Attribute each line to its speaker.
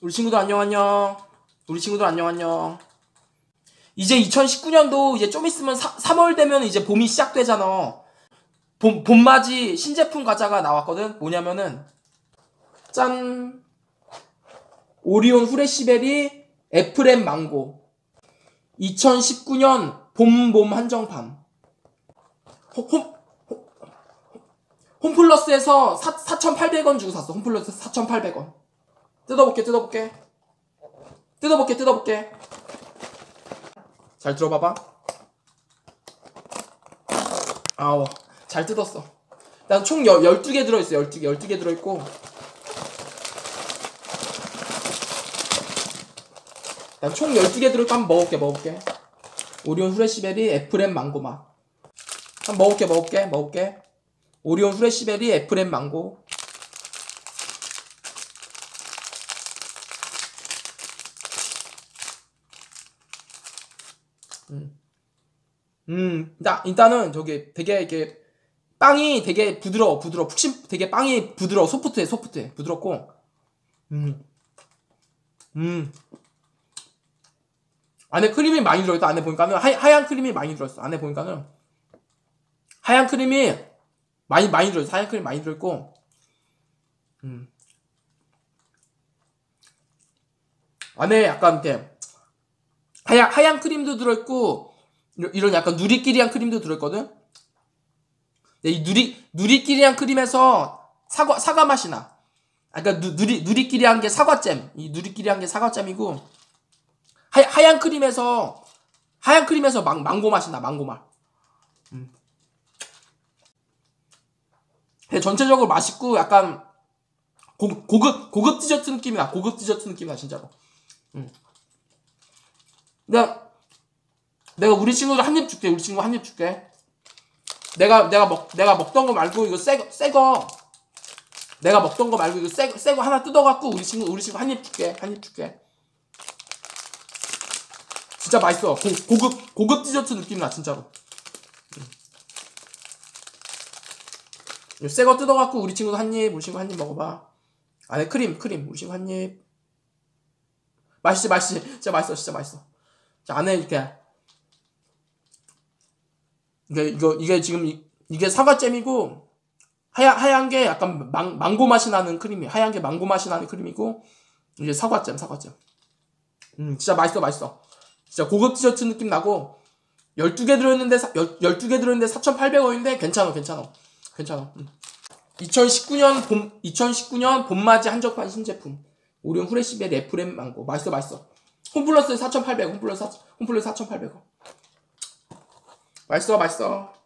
Speaker 1: 우리 친구들 안녕 안녕. 우리 친구들 안녕 안녕. 이제 2019년도 이제 좀 있으면 3, 월 되면 이제 봄이 시작되잖아. 봄, 봄맞이 신제품 과자가 나왔거든. 뭐냐면은 짠 오리온 후레시베리 애플앤 망고 2019년 봄봄 한정판 홈, 홈, 홈플러스에서 4, 4,800원 주고 샀어. 홈플러스 4,800원. 뜯어볼게, 뜯어볼게. 뜯어볼게, 뜯어볼게. 잘 들어봐봐. 아우, 잘 뜯었어. 난 총 12개 들어있어, 12개, 12개 들어있고. 난 총 12개 들어있고 한번 먹을게, 먹을게. 오리온 후레시베리 애플앤 망고 맛. 한번 먹을게, 먹을게, 먹을게. 오리온 후레시베리 애플앤 망고 음. 음, 일단, 일단은 저기 되게 이렇게 빵이 되게 부드러워, 부드러워. 푹신, 되게 빵이 부드러워. 소프트해, 소프트해. 부드럽고. 음. 음. 안에 크림이 많이 들어있다. 안에 보니까는 하, 하얀 크림이 많이 들어있어. 안에 보니까는 하얀 크림이 많이 많이 들어있어. 하얀 크림 많이 들어있고. 음. 안에 약간 이렇게 하얀 하얀 크림도 들어있고 이런 약간 누리끼리한 크림도 들어있거든. 이 누리 누리끼리한 크림에서 사과 사과 맛이 나. 그러니까 누, 누리 누리끼리한 게 사과잼. 이 누리끼리한 게 사과잼이고 하, 하얀 크림에서 하얀 크림에서 망, 망고 맛이 나. 망고 맛. 음. 전체적으로 맛있고 약간 고, 고급 고급 디저트 느낌이야. 고급 디저트 느낌이야 진짜로. 응. 내가 내가 우리 친구들 한 입 줄게. 우리 친구 한 입 줄게. 내가 내가 먹 내가 먹던 거 말고 이거 새새거 내가 먹던 거 말고 이거 새 새거 하나 뜯어갖고 우리 친구 우리 친구 한 입 줄게. 한 입 줄게. 진짜 맛있어. 고, 고급 고급 디저트 느낌 나 진짜로. 새거 뜯어갖고 우리 친구도 한 입, 우리 친구 한 입 먹어봐. 안에 크림, 크림. 우리 친구 한 입. 맛있지, 맛있지. 진짜 맛있어, 진짜 맛있어. 자, 안에 이렇게. 이게, 이거, 이게 지금, 이, 이게 사과잼이고, 하얀, 하얀 게 약간 망, 망고 맛이 나는 크림이, 하얀 게 망고 맛이 나는 크림이고, 이게 사과잼, 사과잼. 음, 진짜 맛있어, 맛있어. 진짜 고급 디저트 느낌 나고, 12개 들어있는데, 12개 들어있는데 4,800원인데, 괜찮아, 괜찮아. 괜찮아. 응. 2019년 봄 2019년 봄맞이 한정판 신제품 오리온 후레시베리 애플앤 망고 맛있어 맛있어. 홈플러스 4,800원 홈플러스 4, 홈플러스 4,800원. 맛있어 맛있어.